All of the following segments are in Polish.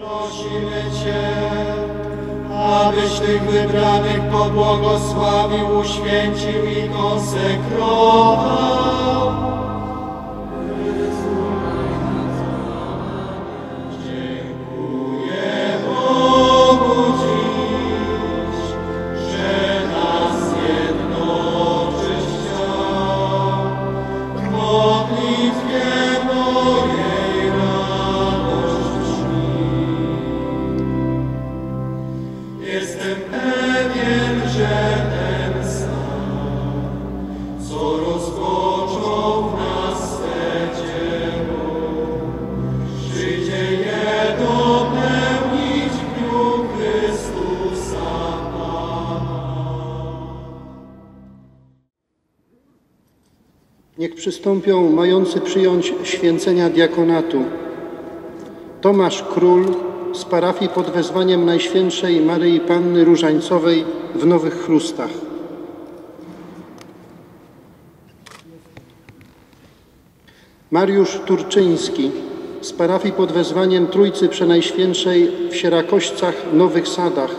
Prosimy Cię, abyś tych wybranych pobłogosławił, uświęcił i konsekrował. Niech przystąpią mający przyjąć święcenia diakonatu. Tomasz Król z parafii pod wezwaniem Najświętszej Maryi Panny Różańcowej w Nowych Chrustach. Mariusz Turczyński z parafii pod wezwaniem Trójcy Przenajświętszej w Sierakoścach Nowych Sadach,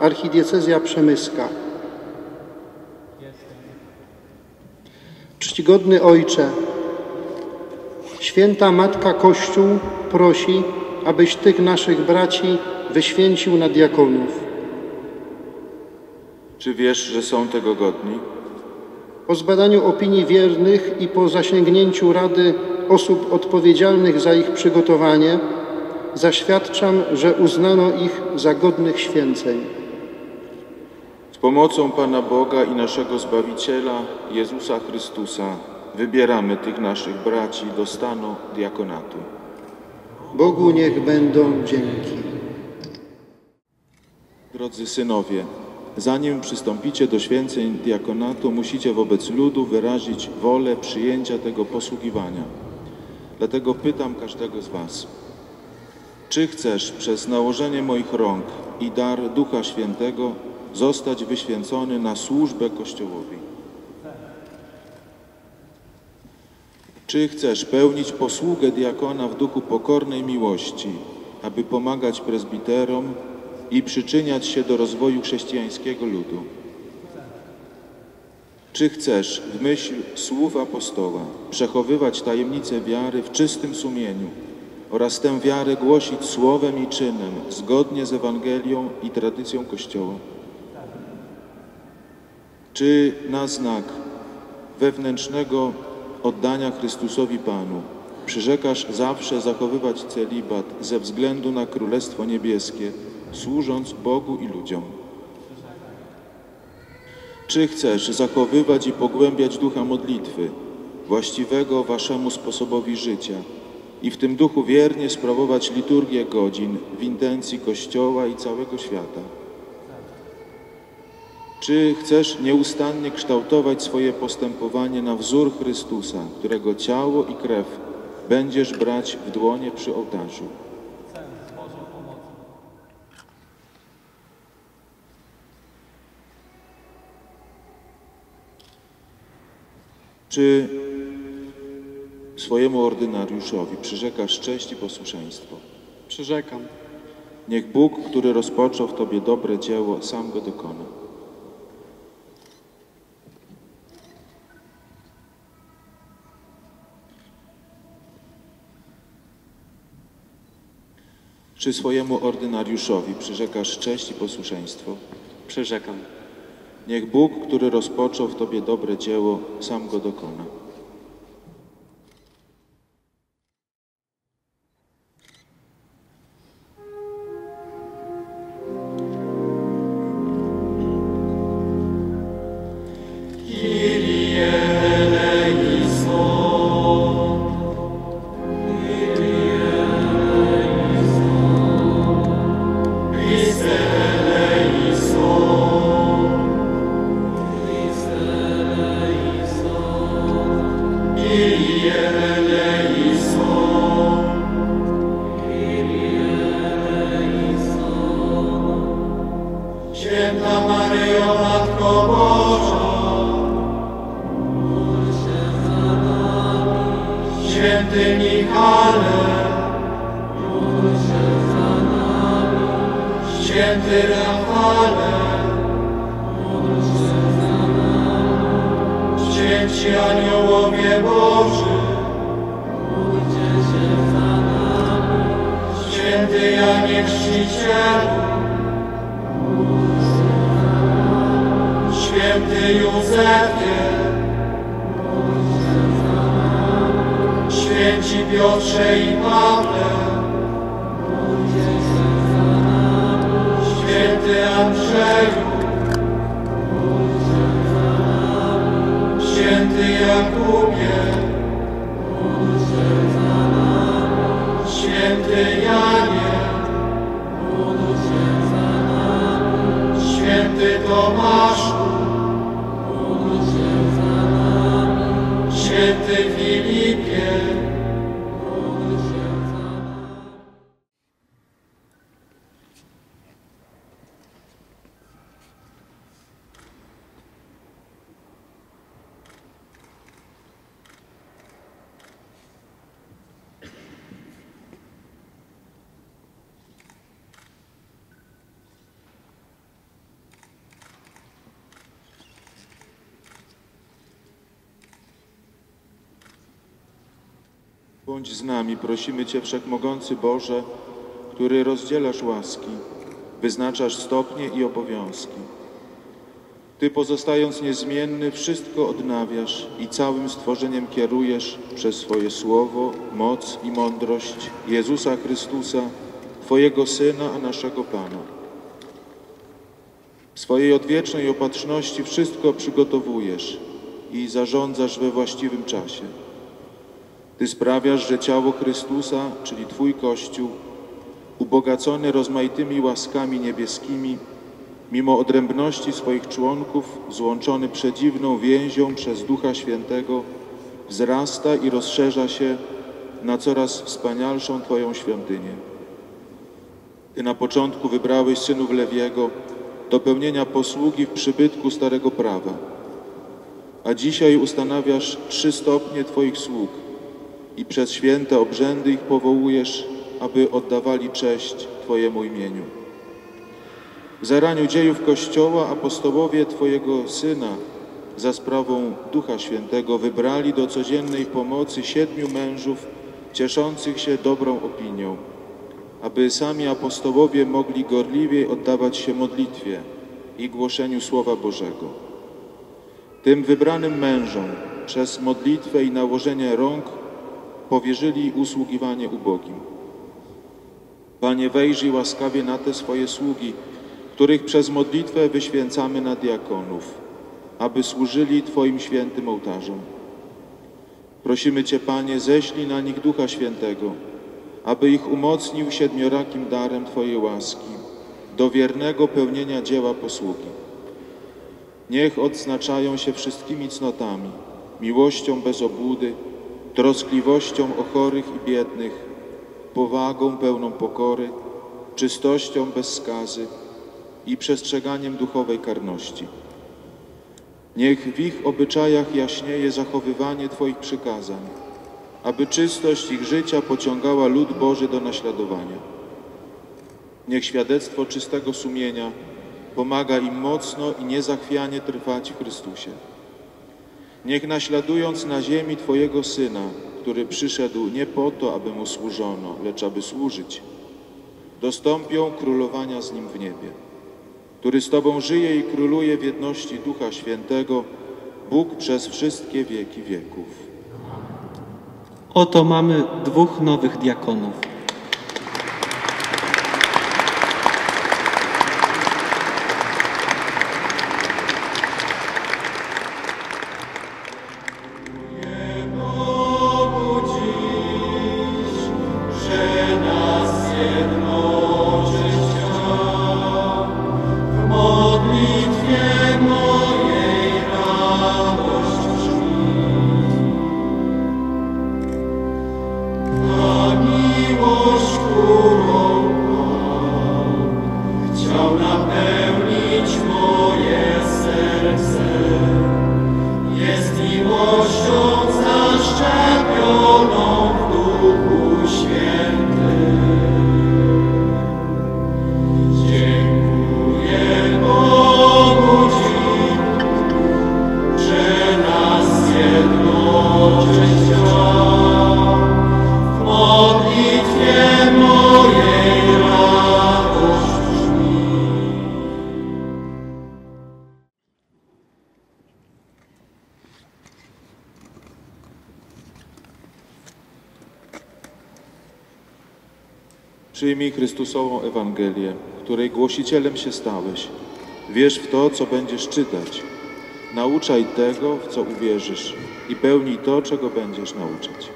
archidiecezja przemyska. Czcigodny Ojcze, święta Matka Kościół prosi, abyś tych naszych braci wyświęcił na diakonów. Czy wiesz, że są tego godni? Po zbadaniu opinii wiernych i po zasięgnięciu rady osób odpowiedzialnych za ich przygotowanie, zaświadczam, że uznano ich za godnych święceń. Pomocą Pana Boga i naszego Zbawiciela, Jezusa Chrystusa, wybieramy tych naszych braci do stanu diakonatu. Bogu niech będą dzięki. Drodzy synowie, zanim przystąpicie do święceń diakonatu, musicie wobec ludu wyrazić wolę przyjęcia tego posługiwania. Dlatego pytam każdego z Was, czy chcesz przez nałożenie moich rąk i dar Ducha Świętego zostać wyświęcony na służbę Kościołowi? Czy chcesz pełnić posługę diakona w duchu pokornej miłości, aby pomagać prezbiterom i przyczyniać się do rozwoju chrześcijańskiego ludu? Czy chcesz w myśl słów apostoła przechowywać tajemnicę wiary w czystym sumieniu oraz tę wiarę głosić słowem i czynem zgodnie z Ewangelią i tradycją Kościoła? Czy na znak wewnętrznego oddania Chrystusowi Panu przyrzekasz zawsze zachowywać celibat ze względu na Królestwo Niebieskie, służąc Bogu i ludziom? Czy chcesz zachowywać i pogłębiać ducha modlitwy, właściwego waszemu sposobowi życia i w tym duchu wiernie sprawować liturgię godzin w intencji Kościoła i całego świata? Czy chcesz nieustannie kształtować swoje postępowanie na wzór Chrystusa, którego ciało i krew będziesz brać w dłonie przy ołtarzu? Czy swojemu ordynariuszowi przyrzekasz cześć i posłuszeństwo? Przyrzekam. Niech Bóg, który rozpoczął w Tobie dobre dzieło, sam go dokona. Czy swojemu ordynariuszowi przyrzekasz cześć i posłuszeństwo? Przyrzekam. Niech Bóg, który rozpoczął w Tobie dobre dzieło, sam go dokona. Święta Maryjo, Matko Boża, módl się za nami. Święty Michale, módl się. Święty Rafale, módl się za nami. Święci Aniołowie Boży, módlcie się za. Święty Janie Święty Józefie, Święci Piotrze i Pawle, Święty Andrzeju, Święty Jakubie, Janie, Święty Święty Filipie, Bądź z nami, prosimy Cię, Wszechmogący Boże, który rozdzielasz łaski, wyznaczasz stopnie i obowiązki. Ty, pozostając niezmienny, wszystko odnawiasz i całym stworzeniem kierujesz przez swoje słowo, moc i mądrość Jezusa Chrystusa, Twojego Syna, a naszego Pana. W swojej odwiecznej opatrzności wszystko przygotowujesz i zarządzasz we właściwym czasie. Ty sprawiasz, że ciało Chrystusa, czyli Twój Kościół, ubogacony rozmaitymi łaskami niebieskimi, mimo odrębności swoich członków, złączony przedziwną więzią przez Ducha Świętego, wzrasta i rozszerza się na coraz wspanialszą Twoją świątynię. Ty na początku wybrałeś synów Lewiego do pełnienia posługi w przybytku Starego Prawa, a dzisiaj ustanawiasz trzy stopnie Twoich sług i przez święte obrzędy ich powołujesz, aby oddawali cześć Twojemu imieniu. W zaraniu dziejów Kościoła apostołowie Twojego Syna za sprawą Ducha Świętego wybrali do codziennej pomocy siedmiu mężów cieszących się dobrą opinią, aby sami apostołowie mogli gorliwiej oddawać się modlitwie i głoszeniu Słowa Bożego. Tym wybranym mężom przez modlitwę i nałożenie rąk powierzyli usługiwanie ubogim. Panie, wejrzyj łaskawie na te swoje sługi, których przez modlitwę wyświęcamy na diakonów, aby służyli Twoim świętym ołtarzom. Prosimy Cię, Panie, ześlij na nich Ducha Świętego, aby ich umocnił siedmiorakim darem Twojej łaski do wiernego pełnienia dzieła posługi. Niech odznaczają się wszystkimi cnotami, miłością bez obłudy, troskliwością o chorych i biednych, powagą pełną pokory, czystością bez skazy i przestrzeganiem duchowej karności. Niech w ich obyczajach jaśnieje zachowywanie Twoich przykazań, aby czystość ich życia pociągała lud Boży do naśladowania. Niech świadectwo czystego sumienia pomaga im mocno i niezachwianie trwać w Chrystusie. Niech naśladując na ziemi Twojego Syna, który przyszedł nie po to, aby Mu służono, lecz aby służyć, dostąpią królowania z Nim w niebie, który z Tobą żyje i króluje w jedności Ducha Świętego, Bóg przez wszystkie wieki wieków. Oto mamy dwóch nowych diakonów. Przyjmij Chrystusową Ewangelię, której głosicielem się stałeś. Wierz w to, co będziesz czytać. Nauczaj tego, w co uwierzysz i pełnij to, czego będziesz nauczać.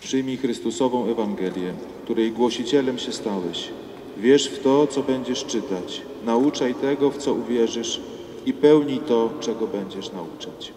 Przyjmij Chrystusową Ewangelię, której głosicielem się stałeś. Wierz w to, co będziesz czytać. Nauczaj tego, w co uwierzysz i pełnij to, czego będziesz nauczać.